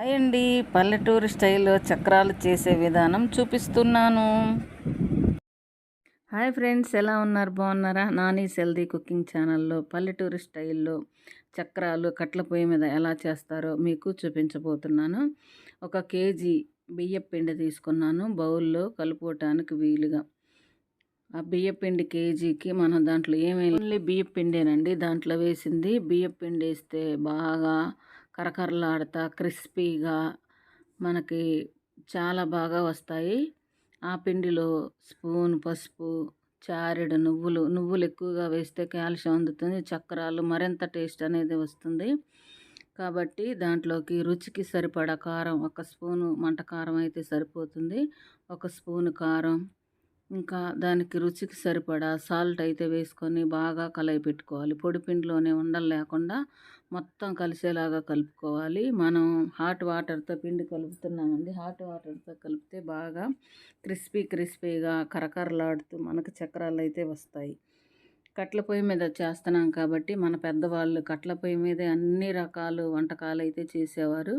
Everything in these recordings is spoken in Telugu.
హాయ్ అండి పల్లెటూరు స్టైల్లో చక్రాలు చేసే విధానం చూపిస్తున్నాను. హాయ్ ఫ్రెండ్స్ ఎలా ఉన్నారు? బాగున్నారా? నాని సెల్దీ కుకింగ్ ఛానల్లో పల్లెటూరు స్టైల్లో చక్రాలు కట్ల పొయ్యి మీద ఎలా చేస్తారో మీకు చూపించబోతున్నాను. ఒక కేజీ బియ్యం పిండి తీసుకున్నాను. బౌల్లో కలుపుకోవటానికి వీలుగా. ఆ బియ్యపిండి కేజీకి మనం దాంట్లో ఏమేమి ఓన్లీ బియ్యం పిండేనండి. దాంట్లో వేసింది బియ్యపిండి వేస్తే బాగా కరకరలాడతా క్రిస్పీగా మనకి చాలా బాగా వస్తాయి. ఆ పిండిలో స్పూన్ పసుపు చారెడు నువ్వులు నువ్వులు ఎక్కువగా వేస్తే కాల్షియం అందుతుంది చక్రాలు మరింత టేస్ట్ అనేది వస్తుంది. కాబట్టి దాంట్లోకి రుచికి సరిపడా కారం ఒక స్పూను మంట కారం అయితే సరిపోతుంది. ఒక స్పూను కారం ఇంకా దానికి రుచికి సరిపడా సాల్ట్ అయితే వేసుకొని బాగా కలయి పెట్టుకోవాలి. పొడి పిండిలోనే ఉండలు లేకుండా మొత్తం కలిసేలాగా కలుపుకోవాలి. మనం హాట్ వాటర్తో పిండి కలుపుతున్నామండి. హాట్ వాటర్తో కలిపితే బాగా క్రిస్పీ క్రిస్పీగా కరకరలాడుతూ మనకు చక్రాలు అయితే వస్తాయి. కట్ల పొయ్యి మీద చేస్తున్నాం కాబట్టి మన పెద్దవాళ్ళు కట్ల పొయ్యి మీదే అన్ని రకాలు వంటకాలు అయితే చేసేవారు.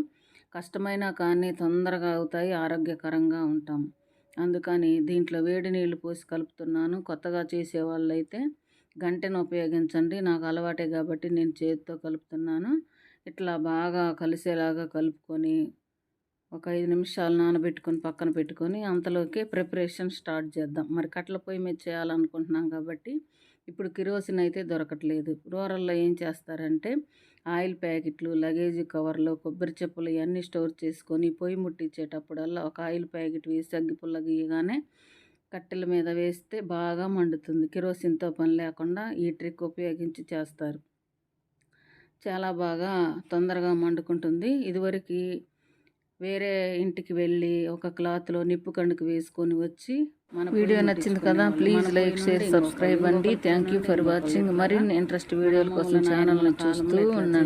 కష్టమైనా కానీ తొందరగా అవుతాయి ఆరోగ్యకరంగా ఉంటాం. అందుకని దీంట్లో వేడి నీళ్ళు పోసి కలుపుతున్నాను. కొత్తగా చేసేవాళ్ళైతే అయితే గంటెను ఉపయోగించండి. నాకు అలవాటే కాబట్టి నేను చేతితో కలుపుతున్నాను. ఇట్లా బాగా కలిసేలాగా కలుపుకొని ఒక ఐదు నిమిషాలు నానబెట్టుకొని పక్కన పెట్టుకొని అంతలోకి ప్రిపరేషన్ స్టార్ట్ చేద్దాం. మరి కట్టెల పొయ్యి మీద చేయాలనుకుంటున్నాం కాబట్టి ఇప్పుడు కిరోసిన్ అయితే దొరకట్లేదు. రూరల్లో ఏం చేస్తారంటే ఆయిల్ ప్యాకెట్లు లగేజ్ కవర్లు కొబ్బరి చెప్పులు ఇవన్నీ స్టోర్ చేసుకొని పొయ్యి ముట్టించేటప్పుడల్లా ఒక ఆయిల్ ప్యాకెట్ వేసి అగ్గిపుల్ల గీయగానే కట్టెల మీద వేస్తే బాగా మండుతుంది. కిరోసిన్తో పని లేకుండా ఈ ట్రిక్ ఉపయోగించి చేస్తారు. చాలా బాగా తొందరగా మండుకుంటుంది. ఇదివరకు వేరే ఇంటికి వెళ్ళి ఒక క్లాత్లో నిప్పు కండుకు వేసుకొని వచ్చి మన వీడియో నచ్చింది కదా ప్లీజ్ లైక్ షేర్ సబ్స్క్రైబ్ అండి. థ్యాంక్ యూ ఫర్ వాచింగ్ మరిన్ని ఇంట్రెస్ట్ వీడియోల కోసం ఛానల్ని చూస్తూ ఉండండి.